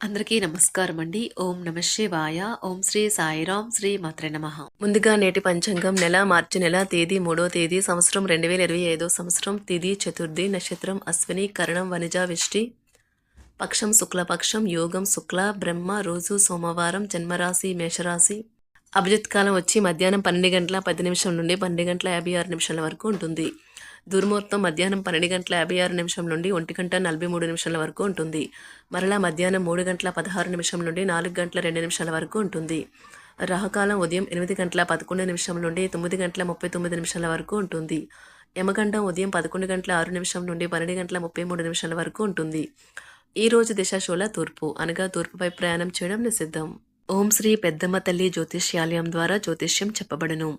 అందరికీ నమస్కారం అండి. ఓం నమ శివాయ. ఓం శ్రీ సాయిరాం శ్రీ మాత్రే నమ. ముందుగా నేటి పంచాంగం నెల మార్చి నెల తేదీ మూడో తేదీ సంవత్సరం రెండు వేల ఇరవై ఐదో సంవత్సరం తిది చతుర్థి నక్షత్రం అశ్విని కరణం వనిజ విష్టి పక్షం శుక్లపక్షం యోగం శుక్ల బ్రహ్మ రోజు సోమవారం జన్మరాశి మేషరాశి. అభిజిత్ కాలం వచ్చి మధ్యాహ్నం పన్నెండు గంటల పది నిమిషం నుండి పన్నెండు గంటల యాభై ఆరు నిమిషాల వరకు ఉంటుంది. దుర్ముహూర్తం మధ్యాహ్నం పన్నెండు గంటల యాభై ఆరు నిమిషం నుండి ఒంటి గంట నలభై మూడు నిమిషాల వరకు ఉంటుంది. మరలా మధ్యాహ్నం మూడు గంటల పదహారు నిమిషం నుండి నాలుగు గంటల రెండు నిమిషాల వరకు ఉంటుంది. రాహకాలం ఉదయం ఎనిమిది గంటల పదకొండు నిమిషం నుండి తొమ్మిది గంటల ముప్పై తొమ్మిది నిమిషాల వరకు ఉంటుంది. యమగండం ఉదయం పదకొండు గంటల ఆరు నిమిషం నుండి పన్నెండు గంటల ముప్పై మూడు నిమిషాల వరకు ఉంటుంది. ఈ రోజు దిశాశోల తూర్పు అనగా తూర్పుపై ప్రయాణం చేయడం నిషిద్ధం. ఓం శ్రీ పెద్దమ్మ తల్లి జ్యోతిష్యాలయం ద్వారా జ్యోతిష్యం చెప్పబడును.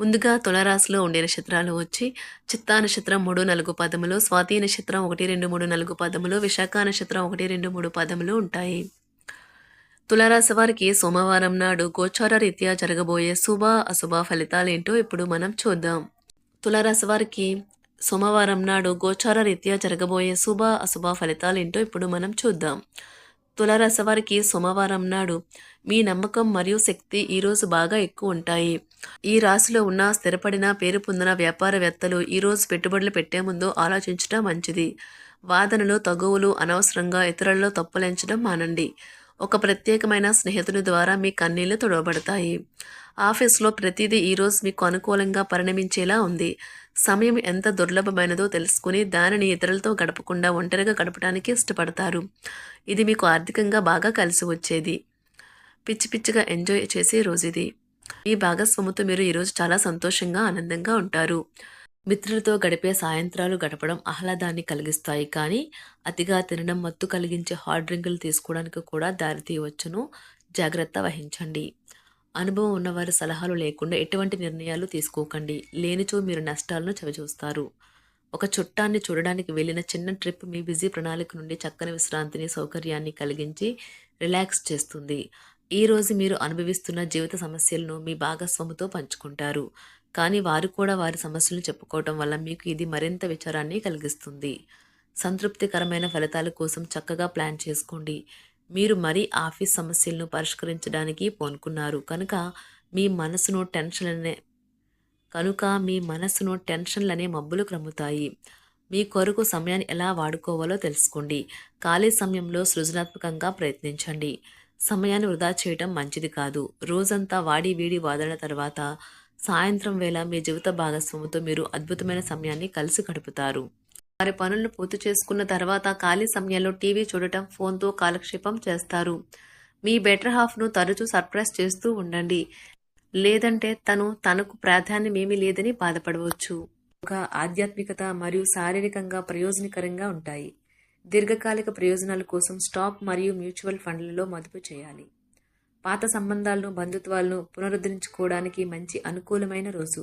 ముందుగా తులరాశిలో ఉండే నక్షత్రాలు వచ్చి చిత్తా నక్షత్రం మూడు నాలుగు పదములు స్వాతి నక్షత్రం ఒకటి రెండు మూడు నాలుగు పదములు విశాఖ నక్షత్రం ఒకటి రెండు మూడు పదములు ఉంటాయి. తులారాశి వారికి సోమవారం నాడు గోచార రీత్యా జరగబోయే శుభ అశుభ ఫలితాలు ఏంటో ఇప్పుడు మనం చూద్దాం. తులారాశి వారికి సోమవారం నాడు గోచార రీత్యా జరగబోయే శుభ అశుభ ఫలితాలు ఏంటో ఇప్పుడు మనం చూద్దాం. తులారాశి వారికి సోమవారం నాడు మీ నమ్మకం మరియు శక్తి ఈరోజు బాగా ఎక్కువ ఉంటాయి. ఈ రాశిలో ఉన్న స్థిరపడిన పేరు పొందిన వ్యాపారవేత్తలు ఈరోజు పెట్టుబడులు పెట్టే ముందు ఆలోచించడం మంచిది. వాదనలు తగువులు అనవసరంగా ఇతరులలో తప్పులెంచడం మానండి. ఒక ప్రత్యేకమైన స్నేహితుని ద్వారా మీ కన్నీళ్ళు తొడవబడతాయి. ఆఫీస్లో ప్రతిదీ ఈరోజు మీకు అనుకూలంగా పరిణమించేలా ఉంది. సమయం ఎంత దుర్లభమైనదో తెలుసుకుని దానిని ఇతరులతో గడపకుండా ఒంటరిగా గడపడానికి ఇష్టపడతారు. ఇది మీకు ఆర్థికంగా బాగా కలిసి వచ్చేది. పిచ్చి పిచ్చిగా ఎంజాయ్ చేసే రోజు ఇది మీ భాగస్వామితో మీరు ఈరోజు చాలా సంతోషంగా ఆనందంగా ఉంటారు. మిత్రులతో గడిపే సాయంత్రాలు గడపడం ఆహ్లాదాన్ని కలిగిస్తాయి. కానీ అతిగా తినడం మత్తు కలిగించే హాట్ డ్రింకులు తీసుకోవడానికి కూడా దారితీయవచ్చును. జాగ్రత్త వహించండి. అనుభవం ఉన్నవారి సలహాలు లేకుండా ఎటువంటి నిర్ణయాలు తీసుకోకండి. లేనిచో మీరు నష్టాలను చవిచూస్తారు. ఒక చుట్టాన్ని చూడడానికి వెళ్ళిన చిన్న ట్రిప్ మీ బిజీ ప్రణాళిక నుండి చక్కని విశ్రాంతిని సౌకర్యాన్ని కలిగించి రిలాక్స్ చేస్తుంది. ఈరోజు మీరు అనుభవిస్తున్న జీవిత సమస్యలను మీ భాగస్వాముతో పంచుకుంటారు. కానీ వారు కూడా వారి సమస్యలను చెప్పుకోవటం వల్ల మీకు ఇది మరింత విచారాన్ని కలిగిస్తుంది. సంతృప్తికరమైన ఫలితాల కోసం చక్కగా ప్లాన్ చేసుకోండి. మీరు మరీ ఆఫీస్ సమస్యలను పరిష్కరించడానికి పోనుకున్నారు. కనుక మీ మనసును టెన్షన్లనే కనుక మీ మనసును టెన్షన్లనే మబ్బులు క్రమ్ముతాయి. మీ కొరకు సమయాన్ని ఎలా వాడుకోవాలో తెలుసుకోండి. ఖాళీ సమయంలో సృజనాత్మకంగా ప్రయత్నించండి. సమయాన్ని వృధా చేయడం మంచిది కాదు. రోజంతా వాడి వీడి వాదన తర్వాత సాయంత్రం వేళ మీ జీవిత భాగస్వామితో మీరు అద్భుతమైన సమయాన్ని కలిసి గడుపుతారు. వారి పనులను పూర్తి చేసుకున్న తర్వాత ఖాళీ సమయంలో టీవీ చూడటం ఫోన్తో కాలక్షేపం చేస్తారు. మీ బెటర్ హాఫ్ను తరచూ సర్ప్రైజ్ చేస్తూ ఉండండి. లేదంటే తను తనకు ప్రాధాన్యమేమీ లేదని బాధపడవచ్చు. ఒక ఆధ్యాత్మికత మరియు శారీరకంగా ప్రయోజనకరంగా ఉంటాయి. దీర్ఘకాలిక ప్రయోజనాల కోసం స్టాక్ మరియు మ్యూచువల్ ఫండ్లలో మదుపు చేయాలి. పాత సంబంధాలను బంధుత్వాలను పునరుద్ధరించుకోవడానికి మంచి అనుకూలమైన రోజు.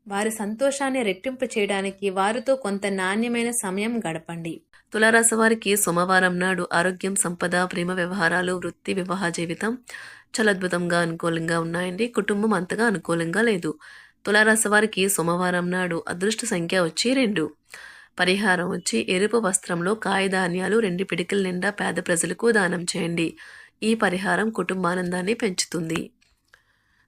వారి సంతోషాన్ని రెట్టింపు చేయడానికి వారితో కొంత నాణ్యమైన సమయం గడపండి. తులారాశి వారికి సోమవారం నాడు ఆరోగ్యం సంపద ప్రేమ వ్యవహారాలు వృత్తి వివాహ జీవితం చాలా అద్భుతంగా అనుకూలంగా ఉన్నాయండి. కుటుంబం అంతగా అనుకూలంగా లేదు. తులారాశి వారికి సోమవారం నాడు అదృష్ట సంఖ్య వచ్చి రెండు. పరిహారం వచ్చి ఎరుపు వస్త్రంలో కాయధాన్యాలు రెండు పిడికల నిండా పేద ప్రజలకు దానం చేయండి. ఈ పరిహారం కుటుంబానందాన్ని పెంచుతుంది.